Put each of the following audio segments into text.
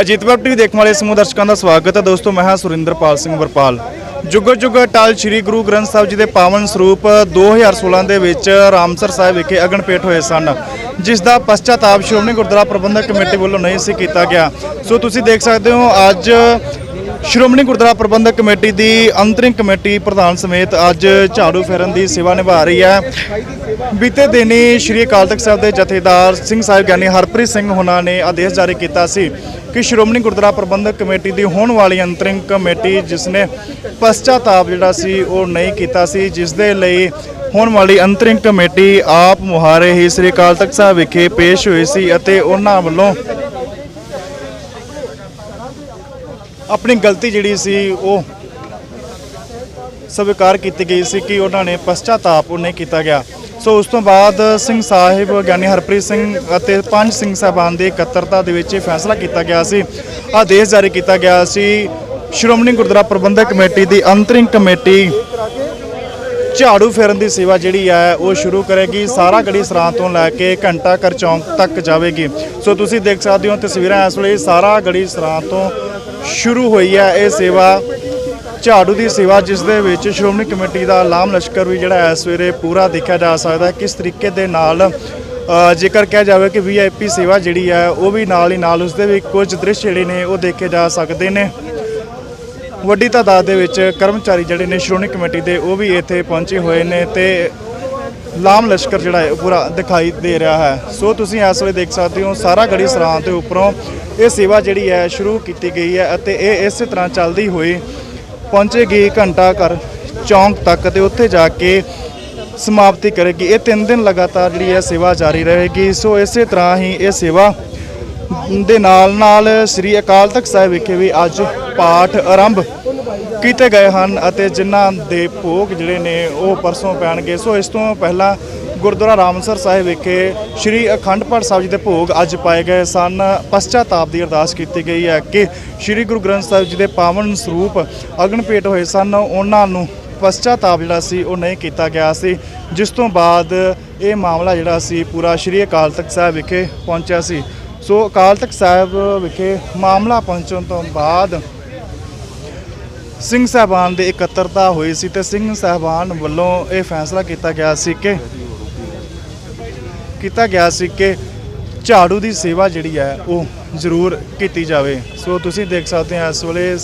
Ajit web TV ਦੇਖਣ ਵਾਲੇ ਸਮੂਹ ਦਰਸ਼ਕਾਂ ਦਾ ਸਵਾਗਤ ਹੈ। ਦੋਸਤੋ, ਮੈਂ ਹਾਂ ਸੁਰਿੰਦਰਪਾਲ ਸਿੰਘ ਵਰਪਾਲ। ਜੁਗੋ ਜੁਗ ਟਾਲ ਸ੍ਰੀ ਗੁਰੂ ਗ੍ਰੰਥ ਸਾਹਿਬ ਜੀ ਦੇ ਪਾਵਨ ਸਰੂਪ 2016 ਦੇ ਵਿੱਚ ਰਾਮਸਰ ਸਾਹਿਬ ਵਿਖੇ ਅਗਨਪੇਟ ਹੋਏ ਸਨ, ਜਿਸ ਦਾ ਪਛਤਾਤਾਪ ਸ਼੍ਰੋਮਣੀ ਗੁਰਦੁਆਰਾ ਪ੍ਰਬੰਧਕ ਕਮੇਟੀ ਵੱਲੋਂ ਨਹੀਂ ਸੀ ਕੀਤਾ ਗਿਆ। ਸੋ ਤੁਸੀਂ ਦੇਖ ਸਕਦੇ ਹੋ, ਅੱਜ ਸ਼੍ਰੋਮਣੀ ਗੁਰਦੁਆਰਾ ਪ੍ਰਬੰਧਕ ਕਮੇਟੀ ਦੀ ਅੰਤਰਿੰਗ ਕਮੇਟੀ ਪ੍ਰਧਾਨ ਸਮੇਤ ਅੱਜ ਝਾੜੂ ਫੇਰਨ ਦੀ ਸੇਵਾ ਨਿਭਾ ਰਹੀ ਹੈ। ਬੀਤੇ ਦਿਨੀ ਸ਼੍ਰੀ ਅਕਾਲ ਤਖਤ ਸਾਹਿਬ ਦੇ ਜਥੇਦਾਰ ਸਿੰਘ ਸਾਹਿਬ ਗਿਆਨੀ ਹਰਪ੍ਰੀਤ ਸਿੰਘ ਹੁਣਾਂ ਨੇ ਆਦੇਸ਼ ਜਾਰੀ ਕੀਤਾ ਸੀ। ਕਿ ਸ਼੍ਰੋਮਣੀ ਗੁਰਦੁਆਰਾ ਪ੍ਰਬੰਧਕ ਕਮੇਟੀ ਦੀ ਹੋਣ ਵਾਲੀ ਅੰਤਰਿੰਗ ਕਮੇਟੀ, ਜਿਸ ਨੇ ਪਛਤਾਤਾਪ ਜਿਹੜਾ ਸੀ, ਉਹ ਨਹੀਂ ਕੀਤਾ ਸੀ, ਜਿਸ ਦੇ ਲਈ ਹੋਣ ਵਾਲੀ ਅੰਤਰਿੰਗ ਕਮੇਟੀ ਆਪ ਮੁਹਾਰੇ ਹੀ ਸ੍ਰੀ ਅਕਾਲ ਤਖਤ ਸਾਹਿਬ ਵਿਖੇ ਪੇਸ਼ ਹੋਈ ਸੀ ਅਤੇ ਉਹਨਾਂ ਵੱਲੋਂ ਆਪਣੀ ਗਲਤੀ ਜਿਹੜੀ ਸੀ, ਉਹ ਸਵੀਕਾਰ ਕੀਤੀ ਗਈ ਸੀ ਕਿ ਉਹਨਾਂ ਨੇ ਪਛਤਾਤਾਪ ਉਹ ਨਹੀਂ ਕੀਤਾ ਗਿਆ। ਸੋ ਉਸ ਤੋਂ ਬਾਅਦ ਸਿੰਘ ਸਾਹਿਬ, ਗਿਆਨੀ ਹਰਪ੍ਰੀਤ ਸਿੰਘ ਅਤੇ ਪੰਜ ਸਿੰਘ ਸਾਹਿਬਾਨ ਦੀ ਇਕੱਤਰਤਾ ਦੇ ਵਿੱਚ ਇਹ ਫੈਸਲਾ ਕੀਤਾ ਗਿਆ ਸੀ। ਆਦੇਸ਼ ਜਾਰੀ ਕੀਤਾ ਗਿਆ ਸੀ। ਸ਼੍ਰੋਮਣੀ ਗੁਰਦੁਆਰਾ ਪ੍ਰਬੰਧਕ ਕਮੇਟੀ ਦੀ ਅੰਤਰਿੰਗ ਕਮੇਟੀ ਝਾੜੂ ਫੇਰਨ ਦੀ ਸੇਵਾ ਜਿਹੜੀ ਹੈ, ਉਹ ਸ਼ੁਰੂ ਕਰੇਗੀ। ਸਾਰਾ ਗੜੀ ਸਰਾਂ ਤੋਂ ਲੈ ਕੇ ਘੰਟਾ ਘਰ ਚੌਂਕ ਤੱਕ ਜਾਵੇਗੀ। ਸੋ ਤੁਸੀਂ ਦੇਖ ਸਕਦੇ ਹੋ ਤਸਵੀਰਾਂ ਇਸ ਵੇਲੇ ਸਾਰਾ ਗੜੀ ਸਰਾਂ ਤੋਂ ਸ਼ੁਰੂ ਹੋਈ ਹੈ ਇਹ ਸੇਵਾ। ਝਾੜੂ ਦੀ ਸੇਵਾ ਜਿਸ ਦੇ ਵਿੱਚ ਸ਼੍ਰੋਮਣੀ ਕਮੇਟੀ ਦਾ ਲਾਮ ਲਸ਼ਕਰ ਵੀ ਜਿਹੜਾ ਹੈ ਸਵੇਰੇ ਪੂਰਾ ਦੇਖਿਆ ਜਾ ਸਕਦਾ ਹੈ। ਕਿਸ ਤਰੀਕੇ ਦੇ ਨਾਲ ਜੇਕਰ ਕਿਹਾ ਜਾਵੇ ਕਿ ਵੀਆਈਪੀ ਸੇਵਾ ਜਿਹੜੀ ਹੈ, ਉਹ ਵੀ ਨਾਲ ਹੀ ਨਾਲ ਉਸ ਦੇ ਵੀ ਕੁਝ ਦ੍ਰਿਸ਼ ਜਿਹੜੇ ਨੇ, ਉਹ ਦੇਖੇ ਜਾ ਸਕਦੇ ਨੇ। ਵੱਡੀ ਤਾਦਾਦ ਦੇ ਵਿੱਚ ਕਰਮਚਾਰੀ ਜਿਹੜੇ ਨੇ ਸ਼੍ਰੋਮਣੀ ਕਮੇਟੀ ਦੇ, ਉਹ ਵੀ ਇੱਥੇ ਪਹੁੰਚੇ ਹੋਏ ਨੇ ਤੇ ਲਾਮ ਲਸ਼ਕਰ ਜਿਹੜਾ ਹੈ ਪੂਰਾ ਦਿਖਾਈ ਦੇ ਰਿਹਾ ਹੈ। ਸੋ ਤੁਸੀਂ ਇਸ ਵੇਲੇ ਦੇਖ ਸਕਦੇ ਹੋ, ਸਾਰਾ ਗੜੀ ਸਰਾਂ ਦੇ ਉੱਪਰੋਂ ਇਹ ਸੇਵਾ ਜਿਹੜੀ ਹੈ, ਸ਼ੁਰੂ ਕੀਤੀ ਗਈ ਹੈ ਅਤੇ ਇਹ ਇਸੇ ਤਰ੍ਹਾਂ ਚੱਲਦੀ ਹੋਈ ਪਹੁੰਚੇਗੀ ਘੰਟਾ ਘਰ ਚੌਂਕ ਤੱਕ ਤੇ ਉੱਥੇ ਜਾ ਕੇ ਸਮਾਪਤੀ ਕਰੇਗੀ। ਇਹ ਤਿੰਨ ਦਿਨ ਲਗਾਤਾਰ ਜਿਹੜੀ ਹੈ ਸੇਵਾ ਜਾਰੀ ਰਹੇਗੀ। ਸੋ ਇਸੇ ਤਰ੍ਹਾਂ ਹੀ ਇਹ ਸੇਵਾ ਦੇ ਨਾਲ ਨਾਲ ਸ੍ਰੀ ਅਕਾਲ ਤਖਤ ਸਾਹਿਬ ਵਿਖੇ ਵੀ ਅੱਜ ਪਾਠ ਆਰੰਭ ਕੀਤੇ ਗਏ ਹਨ ਅਤੇ ਜਿਨ੍ਹਾਂ ਦੇ ਭੋਗ ਜਿਹੜੇ ਨੇ ਉਹ ਪਰਸੋਂ ਪੈਣਗੇ। ਸੋ ਇਸ ਤੋਂ ਪਹਿਲਾਂ ਗੁਰਦੁਆਰਾ ਰਾਮਸਰ ਸਾਹਿਬ ਵਿਖੇ ਸ੍ਰੀ ਅਖੰਡ ਪਾਠ ਸਾਹਿਬ ਜੀ ਦੇ ਭੋਗ ਅੱਜ ਪਾਏ ਗਏ ਸਨ। ਪਛਤਾਤਾਪ ਦੀ ਅਰਦਾਸ ਕੀਤੀ ਗਈ ਹੈ ਕਿ ਸ੍ਰੀ ਗੁਰੂ ਗ੍ਰੰਥ ਸਾਹਿਬ ਜੀ ਦੇ ਪਾਵਨ ਸਰੂਪ ਅਗਨ ਭੇਟ ਹੋਏ ਸਨ। ਉਹਨਾਂ ਨੂੰ ਪਛਤਾਤਾਪ ਜਿਹੜਾ ਸੀ, ਉਹ ਨਹੀਂ ਕੀਤਾ ਗਿਆ ਸੀ। ਜਿਸ ਤੋਂ ਬਾਅਦ ਇਹ ਮਾਮਲਾ ਜਿਹੜਾ ਸੀ, ਪੂਰਾ ਸ੍ਰੀ ਅਕਾਲ ਤਖਤ ਸਾਹਿਬ ਵਿਖੇ ਪਹੁੰਚਿਆ ਸੀ। ਸੋ ਅਕਾਲ ਤਖਤ ਸਾਹਿਬ ਵਿਖੇ ਮਾਮਲਾ ਪਹੁੰਚਣ ਤੋਂ ਬਾਅਦ ਸਿੰਘ ਸਾਹਿਬਾਨ ਦੇ ਇਕੱਤਰਤਾ ਹੋਈ ਸੀ ਤੇ ਸਿੰਘ ਸਾਹਿਬਾਨ ਵੱਲੋਂ ਇਹ ਫੈਸਲਾ ਕੀਤਾ ਗਿਆ ਸੀ ਕਿ ਕੀਤਾ ਗਿਆ ਸੀ ਕਿ ਝਾੜੂ ਦੀ ਸੇਵਾ ਜਿਹੜੀ ਹੈ ਉਹ ਜ਼ਰੂਰ ਕੀਤੀ ਜਾਵੇ। ਸੋ ਤੁਸੀਂ ਦੇਖ ਸਕਦੇ ਹੋ ਇਸ ਵੇਲੇ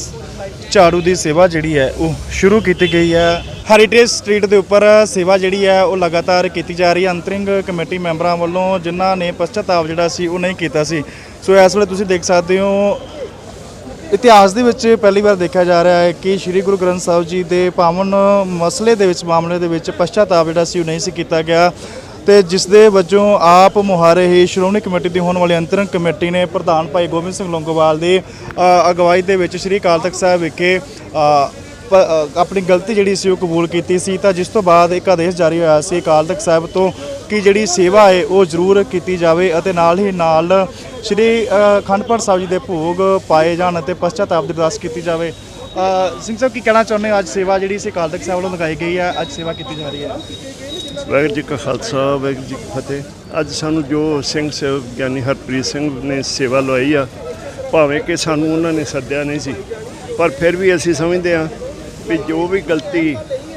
ਝਾੜੂ ਦੀ ਸੇਵਾ ਜਿਹੜੀ ਹੈ ਉਹ ਸ਼ੁਰੂ ਕੀਤੀ ਗਈ ਹੈ। ਹੈਰੀਟੇਜ ਸਟਰੀਟ ਦੇ ਉੱਪਰ ਸੇਵਾ ਜਿਹੜੀ ਹੈ ਉਹ ਲਗਾਤਾਰ ਕੀਤੀ ਜਾ ਰਹੀ ਹੈ। ਅੰਤਰਿੰਗ ਕਮੇਟੀ ਮੈਂਬਰਾਂ ਵੱਲੋਂ ਜਿਨ੍ਹਾਂ ਨੇ ਪਛਤਾਤਾਪ ਜਿਹੜਾ ਸੀ ਉਹ ਨਹੀਂ ਕੀਤਾ ਸੀ। ਸੋ ਇਸ ਵੇਲੇ ਤੁਸੀਂ ਦੇਖ ਸਕਦੇ ਹੋ, ਇਤਿਹਾਸ ਦੇ ਵਿੱਚ ਪਹਿਲੀ ਵਾਰ ਦੇਖਿਆ ਜਾ ਰਿਹਾ ਹੈ ਕਿ ਸ੍ਰੀ ਗੁਰੂ ਗ੍ਰੰਥ ਸਾਹਿਬ ਜੀ ਦੇ ਪਾਵਨ ਮਸਲੇ ਦੇ ਵਿੱਚ, ਮਾਮਲੇ ਦੇ ਵਿੱਚ ਪਛਤਾਤਾਪ ਜਿਹੜਾ ਸੀ ਉਹ ਨਹੀਂ ਸੀ ਕੀਤਾ ਗਿਆ। ਤੇ ਜਿਸ ਦੇ ਵਜੋਂ ਆਪ ਮੁਹਾਰੇ ਹੀ ਸ਼੍ਰੋਮਣੀ ਕਮੇਟੀ ਦੀ ਹੋਣ ਵਾਲੀ ਅੰਤਰੰਗ ਕਮੇਟੀ ਨੇ ਪ੍ਰਧਾਨ ਭਾਈ ਗੋਬਿੰਦ ਸਿੰਘ ਲੌਂਗੋਵਾਲ ਦੀ ਅਗਵਾਈ ਦੇ ਵਿੱਚ ਸ੍ਰੀ ਅਕਾਲ ਤਖਤ ਸਾਹਿਬ ਵਿਖੇ ਆਪਣੀ ਗਲਤੀ ਜਿਹੜੀ ਸੀ ਉਹ ਕਬੂਲ ਕੀਤੀ ਸੀ। ਤਾਂ ਜਿਸ ਤੋਂ ਬਾਅਦ ਇੱਕ ਆਦੇਸ਼ ਜਾਰੀ ਹੋਇਆ ਸੀ ਅਕਾਲ ਤਖਤ ਸਾਹਿਬ ਤੋਂ ਕਿ ਜਿਹੜੀ ਸੇਵਾ ਹੈ ਉਹ ਜ਼ਰੂਰ ਕੀਤੀ ਜਾਵੇ ਅਤੇ ਨਾਲ ਹੀ ਨਾਲ ਸ੍ਰੀ ਅ, ਅਖੰਡ ਪਾਠ ਸਾਹਿਬ ਜੀ ਦੇ ਭੋਗ ਪਾਏ ਜਾਣ ਅਤੇ ਪਛਤਾਤਾਪ ਦੀ ਅਰਦਾਸ ਕੀਤੀ ਜਾਵੇ। ਸਿੰਘ ਸਾਹਿਬ ਕੀ ਕਹਿਣਾ ਚਾਹੁੰਦੇ ਹੋ? ਅੱਜ ਸੇਵਾ ਜਿਹੜੀ ਸੀ ਅਕਾਲ ਤਖਤ ਸਾਹਿਬ ਵੱਲੋਂ ਲਗਾਈ ਗਈ ਹੈ ਅੱਜ ਸੇਵਾ ਕੀਤੀ ਜਾ ਰਹੀ ਹੈ। ਵਾਹਿਗੁਰੂ ਜੀ ਕਾ ਖਾਲਸਾ, ਵਾਹਿਗੁਰੂ ਜੀ ਕੀ ਫਤਿਹ। ਅੱਜ ਸਾਨੂੰ ਜੋ ਸਿੰਘ ਸੇਵਕ ਗਿਆਨੀ ਹਰਪ੍ਰੀਤ ਸਿੰਘ ਨੇ ਸੇਵਾ ਲਵਾਈ ਆ, ਭਾਵੇਂ ਕਿ ਸਾਨੂੰ ਉਹਨਾਂ ਨੇ ਸੱਦਿਆ ਨਹੀਂ ਸੀ, ਪਰ ਫਿਰ ਵੀ ਅਸੀਂ ਸਮਝਦੇ ਹਾਂ ਵੀ ਜੋ ਵੀ ਗਲਤੀ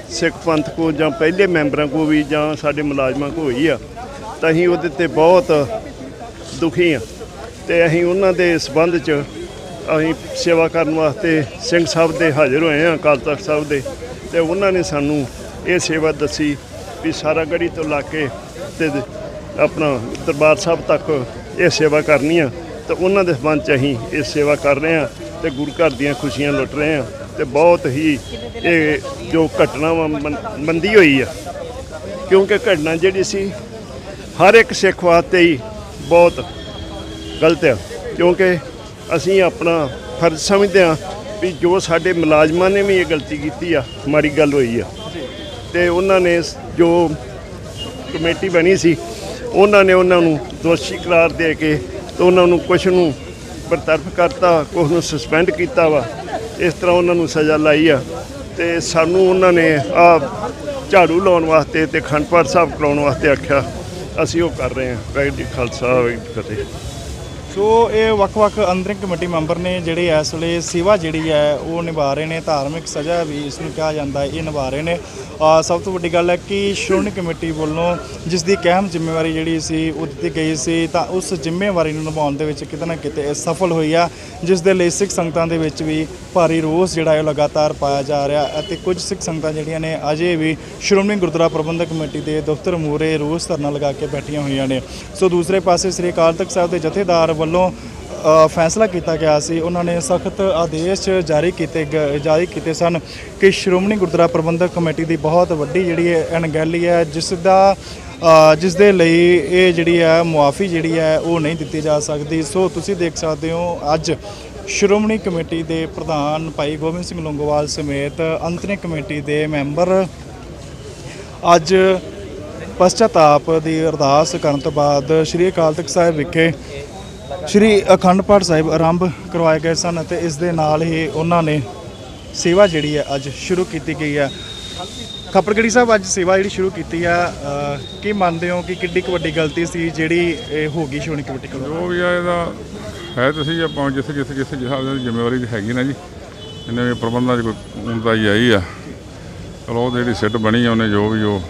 ਸਿੱਖ ਪੰਥ ਕੋ ਜਾਂ ਪਹਿਲੇ ਮੈਂਬਰਾਂ ਕੋ ਵੀ ਜਾਂ ਸਾਡੇ ਮੁਲਾਜ਼ਮਾਂ ਕੋ ਹੋਈ ਆ, ਤਾਂ ਅਸੀਂ ਉਹਦੇ ਤੇ ਬਹੁਤ ਦੁਖੀ ਆ ਤੇ ਅਸੀਂ ਉਹਨਾਂ ਦੇ ਸਬੰਧ ਚ ਅਸੀਂ ਸੇਵਾ ਕਰਨ ਵਾਸਤੇ ਸਿੰਘ ਸਾਹਿਬ ਦੇ ਹਾਜ਼ਰ ਹੋਏ ਆ ਅਕਾਲ ਤਖਤ ਸਾਹਿਬ ਦੇ, ਤੇ ਉਹਨਾਂ ਨੇ ਸਾਨੂੰ ਇਹ ਸੇਵਾ ਦੱਸੀ ਵੀ ਸਾਰਾ ਗੜੀ ਤੋਂ ਲਾ ਕੇ ਤੇ ਆਪਣਾ ਦਰਬਾਰ ਸਾਹਿਬ ਤੱਕ ਇਹ ਸੇਵਾ ਕਰਨੀ ਆ। ਤੇ ਉਹਨਾਂ ਦੇ ਸਬੰਧ ਚ ਅਸੀਂ ਇਹ ਸੇਵਾ ਕਰ ਰਹੇ ਆ ਤੇ ਗੁਰੂ ਘਰ ਦੀਆਂ ਖੁਸ਼ੀਆਂ ਲੁੱਟ ਰਹੇ ਆ ਤੇ ਬਹੁਤ ਹੀ ਇਹ ਜੋ ਘਟਨਾ ਵਾ ਮੰ- ਮੰਦੀ ਹੋਈ ਆ। ਕਿਉਂਕਿ ਘਟਨਾ ਜਿਹੜੀ ਸੀ, ਹਰ ਇੱਕ ਸਿੱਖ ਵਾਸਤੇ ਹੀ ਬਹੁਤ ਗਲਤ ਆ। ਕਿਉਂਕਿ ਅਸੀਂ ਆਪਣਾ ਫਰਜ਼ ਸਮਝਦੇ ਆ ਵੀ ਜੋ ਸਾਡੇ ਮੁਲਾਜ਼ਮਾਂ ਨੇ ਵੀ ਇਹ ਗਲਤੀ ਕੀਤੀ ਆ, ਮਾੜੀ ਗੱਲ ਹੋਈ ਆ। ਤੇ ਉਹਨਾਂ ਨੇ ਜੋ ਕਮੇਟੀ ਬਣੀ ਸੀ, ਉਹਨਾਂ ਨੇ ਉਹਨਾਂ ਨੂੰ ਦੋਸ਼ੀ ਕਰਾਰ ਦੇ ਕੇ ਤੇ ਉਹਨਾਂ ਨੂੰ ਕੁਝ ਨੂੰ ਬਰਤਰਫ ਕਰਤਾ ਕੁਝ ਨੂੰ ਸਸਪੈਂਡ ਕੀਤਾ ਵਾ। ਇਸ ਤਰ੍ਹਾਂ ਉਹਨਾਂ ਨੂੰ ਸਜ਼ਾ ਲਾਈ ਆ। ਤੇ ਸਾਨੂੰ ਉਹਨਾਂ ਨੇ ਆ ਝਾੜੂ ਲਾਉਣ ਵਾਸਤੇ ਤੇ ਖੰਡਪਾਠ ਸਾਹਿਬ ਕਰਾਉਣ ਵਾਸਤੇ ਆਖਿਆ। ਅਸੀਂ ਉਹ ਕਰ ਰਹੇ ਹਾਂ। ਵਾਹਿਗੁਰੂ ਜੀ ਖਾਲਸਾ, ਵਾਹਿਗੁਰੂ ਜੀ ਫਤਿਹ। ਸੋ ਇਹ ਵੱਖ-ਵੱਖ ਅੰਦਰਿੰਗ ਕਮੇਟੀ ਮੈਂਬਰ ਨੇ ਜਿਹੜੇ ਇਸ ਵੇਲੇ ਸੇਵਾ ਜਿਹੜੀ ਹੈ ਉਹ ਨਿਭਾ ਰਹੇ ਨੇ, ਧਾਰਮਿਕ ਸਜ਼ਾ ਵੀ ਇਸ ਨੂੰ ਕਿਹਾ ਜਾਂਦਾ ਹੈ, ਇਹ ਨਿਭਾ ਰਹੇ ਨੇ। ਸਭ ਤੋਂ ਵੱਡੀ ਗੱਲ ਹੈ ਕਿ ਸ਼੍ਰੋਮਣੀ ਕਮੇਟੀ ਵੱਲੋਂ ਜਿਸ ਦੀ ਕਹਿਮ ਜ਼ਿੰਮੇਵਾਰੀ ਜਿਹੜੀ ਸੀ, ਉਹ ਦਿੱਤੀ ਗਈ ਸੀ, ਤਾਂ ਉਸ ਜ਼ਿੰਮੇਵਾਰੀ ਨੂੰ ਨਿਭਾਉਣ ਦੇ ਵਿੱਚ ਕਿਤੇ ਨਾ ਕਿਤੇ ਇਹ ਸਫਲ ਹੋਈ ਆ। ਜਿਸ ਦੇ ਲਈ ਸਿੱਖ ਸੰਗਤਾਂ ਦੇ ਵਿੱਚ ਵੀ ਭਾਰੀ ਰੋਸ ਜਿਹੜਾ ਹੈ ਲਗਾਤਾਰ ਪਾਇਆ ਜਾ ਰਿਹਾ ਅਤੇ ਕੁਝ ਸਿੱਖ ਸੰਗਤਾਂ ਜਿਹੜੀਆਂ ਨੇ ਅਜੇ ਵੀ ਸ਼੍ਰੋਮਣੀ ਗੁਰਦੁਆਰਾ ਪ੍ਰਬੰਧਕ ਕਮੇਟੀ ਦੇ ਦਫ਼ਤਰ ਮੂਹਰੇ ਰੋਸ ਧਰਨਾ ਲਗਾ ਕੇ ਬੈਠੀਆਂ ਹੋਈਆਂ ਨੇ। ਸੋ ਦੂਸਰੇ ਪਾਸੇ ਸ੍ਰੀ ਅਕਾਲ ਤਖਤ ਸਾਹਿਬ ਦੇ ਜਥੇਦਾਰ ਵੱਲੋਂ ਫੈਸਲਾ ਕੀਤਾ ਗਿਆ ਸੀ। ਉਹਨਾਂ ਨੇ ਸਖਤ ਆਦੇਸ਼ ਜਾਰੀ ਕੀਤੇ ਗ- ਜਾਰੀ ਕੀਤੇ ਸਨ ਕਿ ਸ਼੍ਰੋਮਣੀ ਗੁਰਦੁਆਰਾ ਪ੍ਰਬੰਧਕ ਕਮੇਟੀ ਦੀ ਬਹੁਤ ਵੱਡੀ ਜਿਹੜੀ ਅਣਗਹਿਲੀ ਹੈ, ਜਿਸ ਦਾ ਜਿਸ ਦੇ ਲਈ ਇਹ ਜਿਹੜੀ ਹੈ ਮੁਆਫੀ ਜਿਹੜੀ ਹੈ ਉਹ ਨਹੀਂ ਦਿੱਤੀ ਜਾ ਸਕਦੀ। ਸੋ ਤੁਸੀਂ ਦੇਖ ਸਕਦੇ ਹੋ, ਅੱਜ ਸ਼੍ਰੋਮਣੀ ਕਮੇਟੀ ਦੇ ਪ੍ਰਧਾਨ ਭਾਈ ਗੋਬਿੰਦ ਸਿੰਘ ਲੌਂਗੋਵਾਲ ਸਮੇਤ ਅੰਤਰਿਮ ਕਮੇਟੀ ਦੇ ਮੈਂਬਰ ਅੱਜ ਪਸ਼ਚਾਤਾਪ ਦੀ ਅਰਦਾਸ ਕਰਨ ਤੋਂ ਬਾਅਦ ਸ੍ਰੀ ਅਕਾਲ ਤਖਤ ਸਾਹਿਬ ਵਿਖੇ ਸ੍ਰੀ ਅਖੰਡ ਪਾਠ ਸਾਹਿਬ ਆਰੰਭ ਕਰਵਾਏ ਗਏ ਸਨ ਅਤੇ ਇਸ ਦੇ ਨਾਲ ਹੀ ਉਹਨਾਂ ਨੇ ਸੇਵਾ ਜਿਹੜੀ ਹੈ ਅੱਜ ਸ਼ੁਰੂ ਕੀਤੀ ਗਈ ਹੈ। ਖੱਪੜਗੜੀ ਸਾਹਿਬ ਅੱਜ ਸੇਵਾ ਜਿਹੜੀ ਸ਼ੁਰੂ ਕੀਤੀ ਆ ਅ, ਕੀ ਮੰਨਦੇ ਹੋ ਕਿ ਕਿੱਡੀ ਕੁ ਵੱਡੀ ਗਲਤੀ ਸੀ ਜਿਹੜੀ ਇਹ ਹੋ ਗਈ ਸ਼੍ਰੋਮਣੀ ਕਮੇਟੀ ਕੋਲੋਂ ਜੋ ਵੀ ਆ ਇਹਦਾ ਹੈ ਤੁਸੀਂ ਆਪਾਂ ਜਿੱਥੇ ਜਿੱਥੇ ਜਿੱਥੇ ਜਿਹਾ ਦੀ ਜ਼ਿੰਮੇਵਾਰੀ ਹੈਗੀ ਨਾ ਜੀ। ਇਹਨਾਂ ਵੀ ਪ੍ਰਬੰਧਾਂ 'ਚ ਕੋਈ ਉਨਤਾ ਹੀ ਆਈ ਆ। ਚਲੋ ਉਹ ਜਿਹੜੀ ਸਿੱਟ ਬਣੀ ਆ ਉਹਨੇ ਜੋ ਵੀ ਉਹ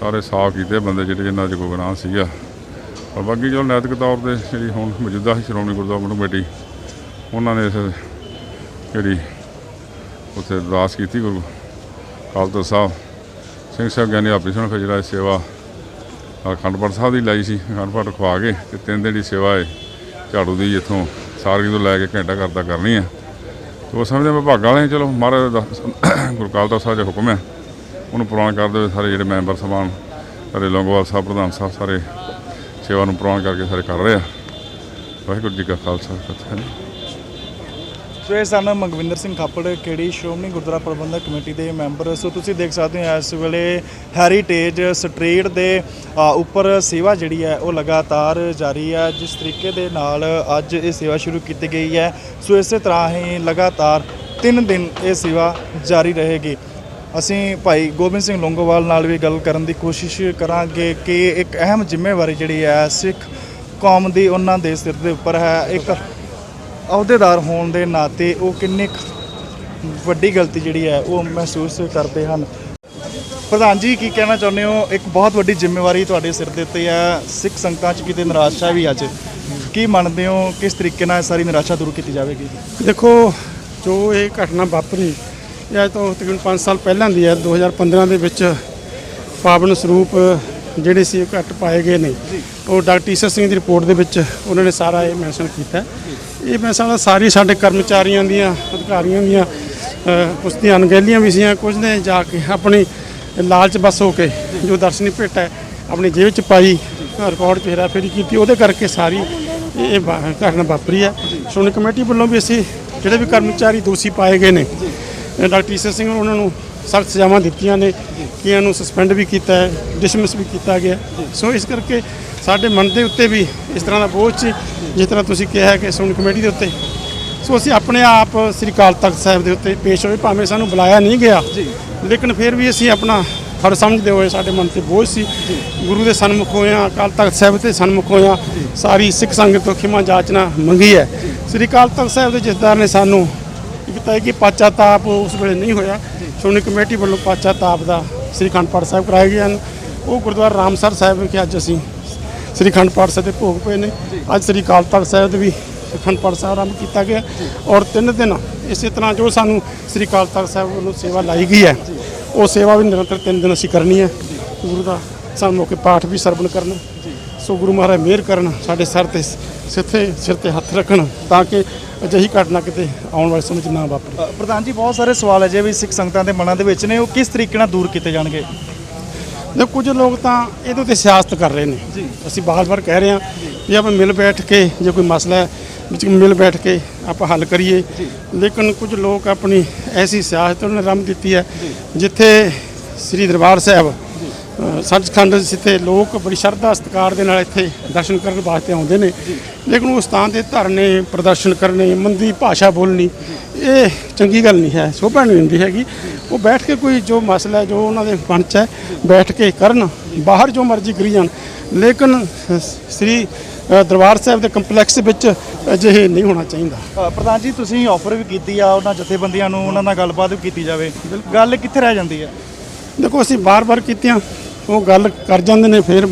ਸਾਰੇ ਸਾਫ਼ ਕੀਤੇ ਬੰਦੇ ਜਿਹੜੇ ਜਿਨ੍ਹਾਂ 'ਚ ਕੋਈ ਗੁਨਾਹ ਸੀਗਾ। ਪਰ ਬਾਕੀ ਜੋ ਨੈਤਿਕ ਤੌਰ ਤੇ ਜਿਹੜੀ ਹੁਣ ਮੌਜੂਦਾ ਸੀ ਸ਼੍ਰੋਮਣੀ ਗੁਰਦੁਆਰਾ ਕਮੇਟੀ, ਉਹਨਾਂ ਨੇ ਇਸ ਜਿਹੜੀ ਉੱਥੇ ਅਰਦਾਸ ਕੀਤੀ ਗੁਰੂ ਅਕਾਲ ਤਖਤ ਸਾਹਿਬ, ਸਿੰਘ ਸਾਹਿਬ ਗਿਆਨੀ ਆਪੀ ਸਿੰਘ ਖਜਰਾ ਦੀ ਸੇਵਾ ਅਖੰਡ ਪਾਠ ਸਾਹਿਬ ਦੀ ਲਾਈ ਸੀ ਅਖੰਡ ਪਾਠ ਖਵਾ ਕੇ ਤੇ ਤਿੰਨ ਦਿਨ ਦੀ ਸੇਵਾ ਹੈ, ਝਾੜੂ ਦੀ ਇੱਥੋਂ ਸਾਰਗੀ ਤੋਂ ਲੈ ਕੇ ਘੰਟਾ ਕਰਦਾ ਕਰਨੀ ਹੈ। ਤੇ ਉਹ ਸਮਝਦੇ ਵਿਭਾਗਾਂ ਵਾਲੇ ਚਲੋ ਮਹਾਰਾਜ ਦਾ ਗੁਰੂ ਅਕਾਲ ਤਖਤ ਸਾਹਿਬ ਦੇ ਹੁਕਮ ਹੈ। ਉਹਨੂੰ ਪ੍ਰਵਾਨ ਕਰਦੇ ਹੋਏ ਸਾਰੇ ਜਿਹੜੇ ਮੈਂਬਰ ਸਭਾਨ ਸਾਰੇ ਲੌਂਗੋਵਾਲ ਸਾਹਿਬ, ਪ੍ਰਧਾਨ ਸਾਹਿਬ, ਸਾਰੇ ਸੇਵਾ ਨੂੰ ਪ੍ਰਵਾਨ ਕਰਕੇ ਸਾਰੇ ਕਰ ਰਹੇ ਆ। ਵਾਹਿਗੁਰੂ ਜੀ ਕਾ ਖਾਲਸਾ, ਫਤਿਹ ਜੀ। ਸੋ ਇਹ ਸਨ ਮਗਵਿੰਦਰ ਸਿੰਘ ਖਾਪੜ, ਕਿਹੜੀ ਸ਼੍ਰੋਮਣੀ ਗੁਰਦੁਆਰਾ ਪ੍ਰਬੰਧਕ ਕਮੇਟੀ ਦੇ ਮੈਂਬਰ। ਸੋ ਤੁਸੀਂ ਦੇਖ ਸਕਦੇ ਹੋ ਇਸ ਵੇਲੇ ਹੈਰੀਟੇਜ ਸਟਰੀਟ ਦੇ ਉੱਪਰ ਸੇਵਾ ਜਿਹੜੀ ਹੈ ਉਹ ਲਗਾਤਾਰ ਜਾਰੀ ਹੈ। ਜਿਸ ਤਰੀਕੇ ਦੇ ਨਾਲ ਅੱਜ ਇਹ ਸੇਵਾ ਸ਼ੁਰੂ ਕੀਤੀ ਗਈ ਹੈ। ਸੋ ਇਸੇ ਤਰ੍ਹਾਂ ਹੀ ਲਗਾਤਾਰ 3 ਦਿਨ ਇਹ ਸੇਵਾ ਜਾਰੀ ਰਹੇਗੀ। ਅਸੀਂ ਭਾਈ ਗੋਬਿੰਦ ਸਿੰਘ ਲੌਂਗੋਵਾਲ ਨਾਲ ਵੀ ਗੱਲ ਕਰਨ ਦੀ ਕੋਸ਼ਿਸ਼ ਕਰਾਂਗੇ ਕਿ ਇੱਕ ਅਹਿਮ ਜ਼ਿੰਮੇਵਾਰੀ ਜਿਹੜੀ ਹੈ, ਸਿੱਖ ਕੌਮ ਦੀ ਉਹਨਾਂ ਦੇ ਸਿਰ ਦੇ ਉੱਪਰ ਹੈ। ਇੱਕ ਅਹੁਦੇਦਾਰ ਹੋਣ ਦੇ ਨਾਤੇ ਉਹ ਕਿੰਨੀ ਕੁ ਵੱਡੀ ਗਲਤੀ ਜਿਹੜੀ ਹੈ, ਉਹ ਮਹਿਸੂਸ ਕਰਦੇ ਹਨ। ਪ੍ਰਧਾਨ ਜੀ, ਕੀ ਕਹਿਣਾ ਚਾਹੁੰਦੇ ਹੋ? ਇੱਕ ਬਹੁਤ ਵੱਡੀ ਜ਼ਿੰਮੇਵਾਰੀ ਤੁਹਾਡੇ ਸਿਰ ਦੇ ਉੱਤੇ ਹੈ, ਸਿੱਖ ਸੰਗਤਾਂ 'ਚ ਕਿਤੇ ਨਿਰਾਸ਼ਾ ਵੀ ਅੱਜ। ਕੀ ਮੰਨਦੇ ਹੋ? ਕਿਸ ਤਰੀਕੇ ਨਾਲ ਇਹ ਸਾਰੀ ਨਿਰਾਸ਼ਾ ਦੂਰ ਕੀਤੀ ਜਾਵੇਗੀ? ਦੇਖੋ, ਜੋ ਇਹ ਘਟਨਾ ਵਾਪਰੀ ਇਹ ਅੱਜ ਤੋਂ ਤਕਰੀਬਨ 5 ਸਾਲ ਪਹਿਲਾਂ ਦੀ ਹੈ। 2015 ਦੇ ਵਿੱਚ ਪਾਵਨ ਸਰੂਪ ਜਿਹੜੇ ਸੀ ਉਹ ਘੱਟ ਪਾਏ ਗਏ ਨੇ। ਉਹ ਡਾਕਟਰ ਈਸਰ ਸਿੰਘ ਦੀ ਰਿਪੋਰਟ ਦੇ ਵਿੱਚ ਉਹਨਾਂ ਨੇ ਸਾਰਾ ਇਹ ਮੈਂਸ਼ਨ ਕੀਤਾ ਇਹ ਮੈਂ ਸਮਝਦਾ ਸਾਰੀ ਸਾਡੇ ਕਰਮਚਾਰੀਆਂ ਦੀਆਂ ਅਧਿਕਾਰੀਆਂ ਦੀਆਂ ਅ, ਦੀਆਂ ਅਣਗਹਿਲੀਆਂ ਵੀ ਸੀਆਂ ਕੁਝ ਨੇ ਜਾ ਕੇ ਆਪਣੀ ਲਾਲਚ ਬਸ ਹੋ ਕੇ ਜੋ ਦਰਸ਼ਨੀ ਭੇਟ ਹੈ ਆਪਣੀ ਜੇਬ 'ਚ ਪਾਈ ਰਿਕਾਰਡ 'ਚ ਹੇਰਾਫੇਰੀ ਕੀਤੀ ਉਹਦੇ ਕਰਕੇ ਸਾਰੀ ਇਹ ਵਾ- ਘਟਨਾ ਵਾਪਰੀ ਹੈ। ਸ਼੍ਰੋਮਣੀ ਕਮੇਟੀ ਵੱਲੋਂ ਵੀ ਅਸੀਂ ਜਿਹੜੇ ਵੀ ਕਰਮਚਾਰੀ ਦੋਸ਼ੀ ਪਾਏ ਗਏ ਨੇ ਡਾਕਟਰ ਈਸਰ ਸਿੰਘ ਉਹਨਾਂ ਨੂੰ ਸਖਤ ਸਜ਼ਾਵਾਂ ਦਿੱਤੀਆਂ ਨੇ ਕਿ ਨੂੰ ਸਸਪੈਂਡ ਵੀ ਕੀਤਾ ਹੈ ਡਿਸਮਿਸ ਵੀ ਕੀਤਾ ਗਿਆ। ਸੋ ਇਸ ਕਰਕੇ ਸਾਡੇ ਮਨ ਦੇ ਉੱਤੇ ਵੀ ਇਸ ਤਰ੍ਹਾਂ ਦਾ ਬੋਝ ਸੀ ਜਿਸ ਤਰ੍ਹਾਂ ਤੁਸੀਂ ਕਿਹਾ ਕਿ ਸ਼੍ਰੋਮਣੀ ਕਮੇਟੀ ਦੇ ਉੱਤੇ। ਸੋ ਅਸੀਂ ਆਪਣੇ ਆਪ ਸ੍ਰੀ ਅਕਾਲ ਤਖਤ ਸਾਹਿਬ ਦੇ ਉੱਤੇ ਪੇਸ਼ ਹੋਏ ਭਾਵੇਂ ਸਾਨੂੰ ਬੁਲਾਇਆ ਨਹੀਂ ਗਿਆ। ਲੇਕਿਨ ਫਿਰ ਵੀ ਅਸੀਂ ਆਪਣਾ ਫਰਜ਼ ਸਮਝਦੇ ਹੋਏ ਸਾਡੇ ਮਨ ਤੇ ਬੋਝ ਸੀ। ਗੁਰੂ ਦੇ ਸਨਮੁਖ ਹੋਇਆ ਅਕਾਲ ਤਖਤ ਸਾਹਿਬ ਤੇ ਸਨਮੁਖ ਹੋਇਆ ਸਾਰੀ ਸਿੱਖ ਸੰਗਤ ਤੋਂ ਖਿਮਾ ਜਾਚਨਾ ਮੰਗੀ ਹੈ। ਸ੍ਰੀ ਅਕਾਲ ਤਖਤ ਸਾਹਿਬ ਦੇ ਜਥੇਦਾਰ ਨੇ ਸਾਨੂੰ ਕੀਤਾ ਹੈ ਕਿ ਪਾਚਾਤਾਪ ਉਸ ਵੇਲੇ ਨਹੀਂ ਹੋਇਆ। ਸ਼੍ਰੋਮਣੀ ਕਮੇਟੀ ਵੱਲੋਂ ਪਾਚਾਤਾਪ ਦਾ ਸ੍ਰੀ ਅਖੰਡ ਪਾਠ ਸਾਹਿਬ ਕਰਾਏ ਗਏ ਹਨ। ਉਹ ਗੁਰਦੁਆਰਾ ਰਾਮਸਰ ਸਾਹਿਬ ਵਿਖੇ ਅੱਜ ਅਸੀਂ ਸ੍ਰੀ ਅਖੰਡ ਪਾਠ ਸਾਹਿਬ ਦੇ ਭੋਗ ਪਏ ਨੇ। ਅੱਜ ਸ੍ਰੀ ਅਕਾਲ ਤਖਤ ਸਾਹਿਬ ਦੇ ਵੀ ਅਖੰਡ ਪਾਠ ਸਾਹਿਬ ਆਰੰਭ ਕੀਤਾ ਗਿਆ। ਔਰ ਤਿੰਨ ਦਿਨ ਇਸੇ ਤਰ੍ਹਾਂ ਜੋ ਸਾਨੂੰ ਸ੍ਰੀ ਅਕਾਲ ਤਖਤ ਸਾਹਿਬ ਵੱਲੋਂ ਸੇਵਾ ਲਾਈ ਗਈ ਹੈ, ਉਹ ਸੇਵਾ ਵੀ ਨਿਰੰਤਰ ਤਿੰਨ ਦਿਨ ਅਸੀਂ ਕਰਨੀ ਹੈ। ਗੁਰੂ ਦਾ ਸਾਨੂੰ ਮੌਕੇ ਪਾਠ ਵੀ ਸਰਵਣ ਕਰਨਾ, ਸੋ ਗੁਰੂ ਮਹਾਰਾਜ ਮਿਹਰ ਕਰਨ ਸਾਡੇ ਸਰ ਤੇ ਸਿੱਥੇ ਸਿਰ ਤੇ ਹੱਥ ਰੱਖਣ ਤਾਂ ਕਿ ਅਜਿਹੀ ਘਟਨਾ ਕਿਤੇ ਆਉਣ ਵਾਲੇ ਸਮੇਂ 'ਚ ਨਾ ਵਾਪਰੇ। ਪ੍ਰਧਾਨ ਜੀ ਬਹੁਤ ਸਾਰੇ ਸਵਾਲ ਅਜੇ ਵੀ ਸਿੱਖ ਸੰਗਤਾਂ ਦੇ ਮਨਾਂ ਦੇ ਵਿੱਚ ਨੇ ਉਹ ਕਿਸ ਤਰੀਕੇ ਨਾਲ ਦੂਰ ਕੀਤੇ ਜਾਣਗੇ? ਦੇ ਕੁਝ ਲੋਕ ਤਾਂ ਇਹਦੇ ਉੱਤੇ ਸਿਆਸਤ ਕਰ ਰਹੇ ਨੇ। ਅਸੀਂ ਬਾਰ-ਬਾਰ ਕਹਿ ਰਹੇ ਹਾਂ ਵੀ ਆਪਾਂ ਮਿਲ ਬੈਠ ਕੇ ਜੇ ਕੋਈ ਮਸਲਾ ਹੈ ਵਿੱਚ ਮਿਲ ਬੈਠ ਕੇ ਆਪਾਂ ਹੱਲ ਕਰੀਏ। ਲੇਕਿਨ ਕੁਝ ਲੋਕ ਆਪਣੀ ਐਸੀ ਸਿਆਸਤ ਉਹਨਾਂ ਨੇ ਰੰਮ ਦਿੱਤੀ ਹੈ ਜਿੱਥੇ ਸ੍ਰੀ ਦਰਬਾਰ ਸਾਹਿਬ ਸੱਚਖੰਡ ਜਿੱਥੇ ਲੋਕ ਬੜੀ ਸ਼ਰਧਾ ਸਤਿਕਾਰ ਦੇ ਨਾਲ ਇੱਥੇ ਦਰਸ਼ਨ ਕਰਨ ਵਾਸਤੇ ਆਉਂਦੇ ਨੇ। ਲੇਕਿਨ ਉਸ ਸਥਾਨ ਤੇ ਧਰਨੇ ਪ੍ਰਦਰਸ਼ਨ ਕਰਨੇ ਮੰਦੀ ਭਾਸ਼ਾ ਬੋਲਣੀ ਇਹ ਚੰਗੀ ਗੱਲ ਨਹੀਂ ਹੈ ਸ਼ੋਭਾ ਨਹੀਂ ਦਿੰਦੀ ਹੈਗੀ। ਉਹ ਬੈਠ ਕੇ ਕੋਈ ਜੋ ਮਸਲਾ ਜੋ ਉਹਨਾਂ ਦੇ ਮਨ 'ਚ ਹੈ ਬੈਠ ਕੇ ਕਰਨ ਬਾਹਰ ਜੋ ਮਰਜ਼ੀ ਕਰੀ ਜਾਣ। ਲੇਕਿਨ ਸ੍ਰੀ ਦਰਬਾਰ ਸਾਹਿਬ ਦੇ ਕੰਪਲੈਕਸ ਵਿੱਚ ਅਜਿਹੇ ਨਹੀਂ ਹੋਣਾ ਚਾਹੀਦਾ। ਪ੍ਰਧਾਨ ਜੀ ਤੁਸੀਂ ਆਫਰ ਵੀ ਕੀਤੀ ਆ ਉਹਨਾਂ ਜਥੇਬੰਦੀਆਂ ਨੂੰ ਉਹਨਾਂ ਨਾਲ ਗੱਲਬਾਤ ਵੀ ਕੀਤੀ ਜਾਵੇ। ਗੱਲ ਕਿੱਥੇ ਰਹਿ ਜਾਂਦੀ ਹੈ? ਦੇਖੋ ਅਸੀਂ ਬਾਰ-ਬਾਰ ਕੀਤੀਆਂ ਉਹ ਗੱਲ ਕਰ ਜਾਂਦੇ ਨੇ ਫਿਰ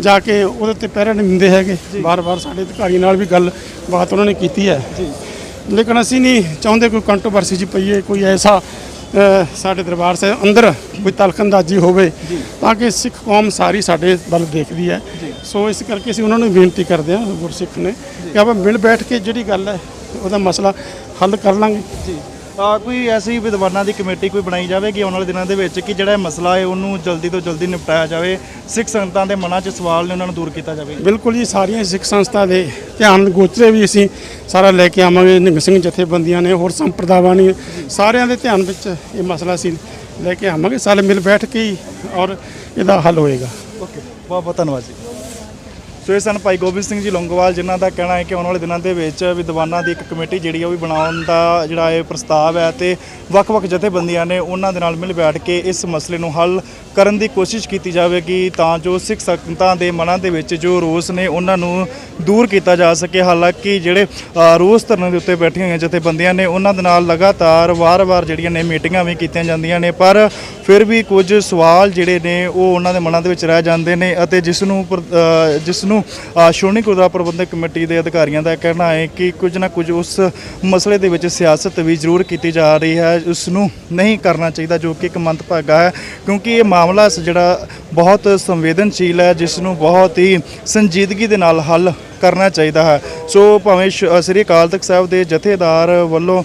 ਜਾ ਕੇ ਉਹਦੇ ਤੇ ਪਹਿਰਾ ਨਹੀਂ ਦਿੰਦੇ ਹੈਗੇ। ਬਾਰ-ਬਾਰ ਸਾਡੇ ਅਧਿਕਾਰੀ ਨਾਲ ਵੀ ਗੱਲ ਬਾਤ ਉਹਨਾਂ ਨੇ ਕੀਤੀ ਹੈ। ਲੇਕਿਨ ਅਸੀਂ ਨਹੀਂ ਚਾਹੁੰਦੇ ਕੋਈ ਕੰਟਰੋਵਰਸੀ ਚ ਪਈਏ ਕੋਈ ਐਸਾ ਸਾਡੇ ਦਰਬਾਰ ਸਾਹਿਬ ਅੰਦਰ ਕੋਈ ਤਲਖੰਦਾਜੀ ਹੋਵੇ ਤਾਂ ਕਿ ਸਿੱਖ ਕੌਮ ਸਾਰੀ ਸਾਡੇ ਵੱਲ ਦੇਖਦੀ ਹੈ। ਸੋ ਇਸ ਕਰਕੇ ਅਸੀਂ ਉਹਨਾਂ ਨੂੰ ਬੇਨਤੀ ਕਰਦੇ ਹਾਂ ਗੁਰਸਿੱਖ ਨੇ ਕਿ ਆਪਾਂ ਮਿਲ ਬੈਠ ਕੇ ਜਿਹੜੀ ਗੱਲ ਹੈ ਉਹਦਾ ਮਸਲਾ ਹੱਲ ਕਰ ਲਾਂਗੇ। ਜੀ। ਕੋਈ ਐਸੀ ਵਿਦਵਾਨਾਂ ਦੀ ਕਮੇਟੀ ਕੋਈ ਬਣਾਈ ਜਾਵੇਗੀ ਆਉਣ ਵਾਲੇ ਦਿਨਾਂ ਦੇ ਵਿੱਚ ਕਿ ਜਿਹੜਾ ਇਹ ਮਸਲਾ ਹੈ ਉਹਨੂੰ ਜਲਦੀ ਤੋਂ ਜਲਦੀ ਨਿਪਟਾਇਆ ਜਾਵੇ ਸਿੱਖ ਸੰਗਤਾਂ ਦੇ ਮਨਾਂ 'ਚ ਸਵਾਲ ਨੇ ਉਹਨਾਂ ਨੂੰ ਦੂਰ ਕੀਤਾ ਜਾਵੇ। ਬਿਲਕੁਲ ਜੀ ਸਾਰੀਆਂ ਸਿੱਖ ਸੰਸਥਾ ਦੇ ਧਿਆਨ ਗੋਚਰੇ ਵੀ ਅਸੀਂ ਸਾਰਾ ਲੈ ਕੇ ਆਵਾਂਗੇ ਨਿੰਗ ਸਿੰਘ ਜਥੇਬੰਦੀਆਂ ਨੇ ਹੋਰ ਸੰਪਰਦਾਵਾਂ ਨੇ ਸਾਰਿਆਂ ਦੇ ਧਿਆਨ ਵਿੱਚ ਇਹ ਮਸਲਾ ਅਸੀਂ ਲੈ ਕੇ ਆਵਾਂਗੇ ਸਾਰੇ ਮਿਲ ਬੈਠ ਕੇ ਔਰ ਇਹਦਾ ਹੱਲ ਹੋਏਗਾ। ਓਕੇ ਬਹੁਤ ਬਹੁਤ ਧੰਨਵਾਦ ਜੀ। ਸੋ ਇਹ ਸਨ ਭਾਈ ਗੋਬਿੰਦ ਸਿੰਘ ਜੀ ਲੌਂਗੋਵਾਲ, ਜਿਨ੍ਹਾਂ ਦਾ ਕਹਿਣਾ ਹੈ ਕਿ ਆਉਣ ਵਾਲੇ ਦਿਨਾਂ ਦੇ ਵਿੱਚ ਵਿਦਵਾਨਾਂ ਦੀ ਇੱਕ ਕਮੇਟੀ ਜਿਹੜੀ ਆ ਉਹ ਵੀ ਬਣਾਉਣ ਦਾ ਜਿਹੜਾ ਇਹ ਪ੍ਰਸਤਾਵ ਹੈ ਤੇ ਵੱਖ-ਵੱਖ ਜਥੇਬੰਦੀਆਂ ਨੇ ਉਹਨਾਂ ਦੇ ਨਾਲ ਮਿਲ ਬੈਠ ਕੇ ਇਸ ਮਸਲੇ ਨੂੰ ਹੱਲ ਕਰਨ ਦੀ ਕੋਸ਼ਿਸ਼ ਕੀਤੀ ਜਾਵੇਗੀ ਤਾਂ ਜੋ ਸਿੱਖ ਸੰਗਤਾਂ ਦੇ ਮਨਾਂ ਦੇ ਵਿੱਚ ਜੋ ਰੋਸ ਨੇ ਉਹਨਾਂ ਨੂੰ ਦੂਰ ਕੀਤਾ ਜਾ ਸਕੇ। ਹਾਲਾਂਕਿ ਜਿਹੜੇ ਰੋਸ ਧਰਨੇ ਦੇ ਉੱਤੇ ਬੈਠੀਆਂ ਹੋਈਆਂ ਜਥੇਬੰਦੀਆਂ ਨੇ ਉਹਨਾਂ ਦੇ ਨਾਲ ਲਗਾਤਾਰ ਵਾਰ-ਵਾਰ ਜਿਹੜੀਆਂ ਨੇ ਮੀਟਿੰਗਾਂ ਵੀ ਕੀਤੀਆਂ ਜਾਂਦੀਆਂ ਨੇ, ਪਰ ਫਿਰ ਵੀ ਕੁਝ ਸਵਾਲ ਜਿਹੜੇ ਨੇ ਉਹ ਉਹਨਾਂ ਦੇ ਮਨਾਂ ਦੇ ਵਿੱਚ ਰਹਿ ਜਾਂਦੇ ਨੇ ਅਤੇ ਜਿਸ ਨੂੰ ਪ੍ਰ- ਜਿਸ ਨੂੰ ਅ, ਸ਼੍ਰੋਮਣੀ ਗੁਰਦੁਆਰਾ ਪ੍ਰਬੰਧਕ ਕਮੇਟੀ ਦੇ ਅਧਿਕਾਰੀਆਂ ਦਾ ਕਹਿਣਾ ਹੈ ਕਿ ਕੁਝ ਨਾ ਕੁਝ ਉਸ ਮਸਲੇ ਦੇ ਵਿੱਚ ਸਿਆਸਤ ਵੀ ਜ਼ਰੂਰ ਕੀਤੀ ਜਾ ਰਹੀ ਹੈ ਉਸ ਨੂੰ ਨਹੀਂ ਕਰਨਾ ਚਾਹੀਦਾ ਜੋ ਕਿ ਇੱਕ ਮੰਦਭਾਗਾ ਹੈ ਕਿਉਂਕਿ ਇਹ ਮਾਮਲਾ ਜਿਹੜਾ ਬਹੁਤ ਸੰਵੇਦਨਸ਼ੀਲ ਹੈ ਜਿਸ ਨੂੰ ਬਹੁਤ ਹੀ ਸੰਜੀਦਗੀ ਦੇ ਨਾਲ ਹੱਲ ਕਰਨਾ ਚਾਹੀਦਾ ਹੈ। ਸੋ ਭਾਵੇਂ ਸ਼- ਸ੍ਰੀ ਅਕਾਲ ਤਖਤ ਸਾਹਿਬ ਦੇ ਜਥੇਦਾਰ ਵੱਲੋਂ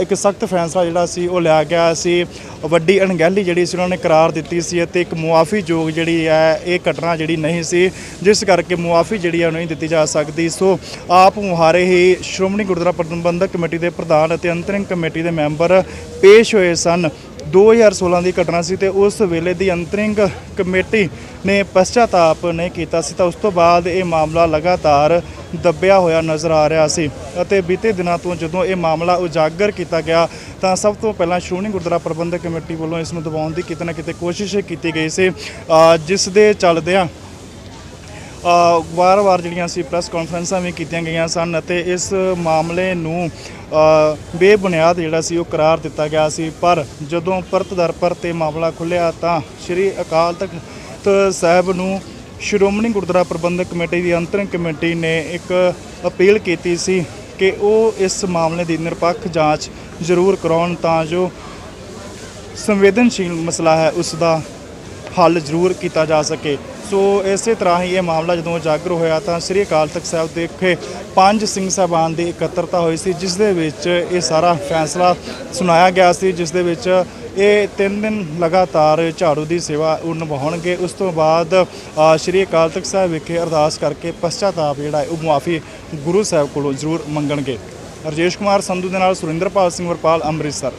ਇੱਕ ਸਖਤ ਫੈਸਲਾ ਜਿਹੜਾ ਸੀ ਉਹ ਲਿਆ ਗਿਆ ਸੀ। ਵੱਡੀ ਅਣਗਹਿਲੀ ਜਿਹੜੀ ਸੀ ਉਹਨਾਂ ਨੇ ਕਰਾਰ ਦਿੱਤੀ ਸੀ ਅਤੇ ਇੱਕ ਮੁਆਫੀਯੋਗ ਜਿਹੜੀ ਹੈ, ਇਹ ਘਟਨਾ ਜਿਹੜੀ ਨਹੀਂ ਸੀ, ਜਿਸ ਕਰਕੇ ਮੁਆਫੀ ਜਿਹੜੀ ਹੈ ਉਹ ਨਹੀਂ ਦਿੱਤੀ ਜਾ ਸਕਦੀ। ਸੋ ਆਪ ਮੁਹਾਰੇ ਹੀ ਸ਼੍ਰੋਮਣੀ ਗੁਰਦੁਆਰਾ ਪ੍ਰਬੰਧਕ ਕਮੇਟੀ ਦੇ ਪ੍ਰਧਾਨ ਅਤੇ ਅੰਤਰਿੰਗ ਕਮੇਟੀ ਦੇ ਮੈਂਬਰ ਪੇਸ਼ ਹੋਏ ਸਨ। 2016 ਦੀ ਘਟਨਾ ਸੀ ਤੇ ਉਸ ਵੇਲੇ ਦੀ ਅੰਤਰਿੰਗ ਕਮੇਟੀ ਨੇ ਪਛਤਾਤਾਪ ਨਹੀਂ ਕੀਤਾ ਸੀ ਤਾਂ ਉਸ ਤੋਂ ਬਾਅਦ ਇਹ ਮਾਮਲਾ ਲਗਾਤਾਰ ਦੱਬਿਆ ਹੋਇਆ ਨਜ਼ਰ ਆ ਰਿਹਾ ਸੀ ਅਤੇ ਬੀਤੇ ਦਿਨਾਂ ਤੋਂ ਜਦੋਂ ਇਹ ਮਾਮਲਾ ਉਜਾਗਰ ਕੀਤਾ ਗਿਆ ਤਾਂ ਸਭ ਤੋਂ ਪਹਿਲਾਂ ਸ਼੍ਰੋਮਣੀ ਗੁਰਦੁਆਰਾ ਪ੍ਰਬੰਧਕ ਕਮੇਟੀ ਵੱਲੋਂ ਇਸ ਨੂੰ ਦਬਾਉਣ ਦੀ ਕਿਤੇ ਨਾ ਕਿਤੇ ਕੋਸ਼ਿਸ਼ ਕੀਤੀ ਗਈ ਸੀ। ਜਿਸ ਦੇ ਚੱਲਦਿਆਂ ਵਾਰ-ਵਾਰ ਜਿਹੜੀਆਂ ਸੀ ਪ੍ਰੈਸ ਕਾਨਫਰੰਸਾਂ ਵੀ ਕੀਤੀਆਂ ਗਈਆਂ ਸਨ ਅਤੇ ਇਸ ਮਾਮਲੇ ਨੂੰ ਬੇਬੁਨਿਆਦ ਜਿਹੜਾ ਸੀ ਉਹ ਕਰਾਰ ਦਿੱਤਾ ਗਿਆ ਸੀ। ਪਰ ਜਦੋਂ ਪਰਤ ਦਰ ਪਰਤ ਇਹ ਮਾਮਲਾ ਖੁੱਲਿਆ ਤਾਂ ਸ੍ਰੀ ਅਕਾਲ ਤਖਤ ਸਾਹਿਬ ਨੂੰ ਸ਼੍ਰੋਮਣੀ ਗੁਰਦੁਆਰਾ ਪ੍ਰਬੰਧਕ ਕਮੇਟੀ ਦੀ ਅੰਤਰਿਮ ਕਮੇਟੀ ਨੇ ਇੱਕ ਅਪੀਲ ਕੀਤੀ ਸੀ ਕਿ ਉਹ ਇਸ ਮਾਮਲੇ ਦੀ ਨਿਰਪੱਖ ਜਾਂਚ ਜ਼ਰੂਰ ਕਰਾਉਣ ਤਾਂ ਜੋ ਸੰਵੇਦਨਸ਼ੀਲ ਮਸਲਾ ਹੈ ਉਸ ਦਾ ਹੱਲ ਜ਼ਰੂਰ ਕੀਤਾ ਜਾ ਸਕੇ। ਸੋ ਇਸੇ ਤਰ੍ਹਾਂ ਹੀ ਇਹ ਮਾਮਲਾ ਜਦੋਂ ਉਜਾਗਰ ਹੋਇਆ ਤਾਂ ਸ੍ਰੀ ਅਕਾਲ ਤਖਤ ਸਾਹਿਬ ਦੇ ਵਿਖੇ ਪੰਜ ਸਿੰਘ ਸਾਹਿਬਾਨ ਦੀ ਇਕੱਤਰਤਾ ਹੋਈ ਸੀ, ਜਿਸ ਦੇ ਵਿੱਚ ਇਹ ਸਾਰਾ ਫੈਸਲਾ ਸੁਣਾਇਆ ਗਿਆ ਸੀ, ਜਿਸ ਦੇ ਵਿੱਚ ਇਹ ਤਿੰਨ ਦਿਨ ਲਗਾਤਾਰ ਝਾੜੂ ਦੀ ਸੇਵਾ ਉਹ ਨਿਭਾਉਣਗੇ ਉਸ ਤੋਂ ਬਾਅਦ ਸ੍ਰੀ ਅਕਾਲ ਤਖਤ ਸਾਹਿਬ ਵਿਖੇ ਅਰਦਾਸ ਕਰਕੇ ਪਛਤਾਤਾਪ ਜਿਹੜਾ ਹੈ, ਉਹ ਮੁਆਫੀ ਗੁਰੂ ਸਾਹਿਬ ਕੋਲੋਂ ਜ਼ਰੂਰ ਮੰਗਣਗੇ। ਰਜੇਸ਼ ਕੁਮਾਰ, ਸੰਧੂ ਦੇ ਨਾਲ ਸੁਰਿੰਦਰਪਾਲ ਸਿੰਘ ਵਰਪਾਲ, ਅੰਮ੍ਰਿਤਸਰ।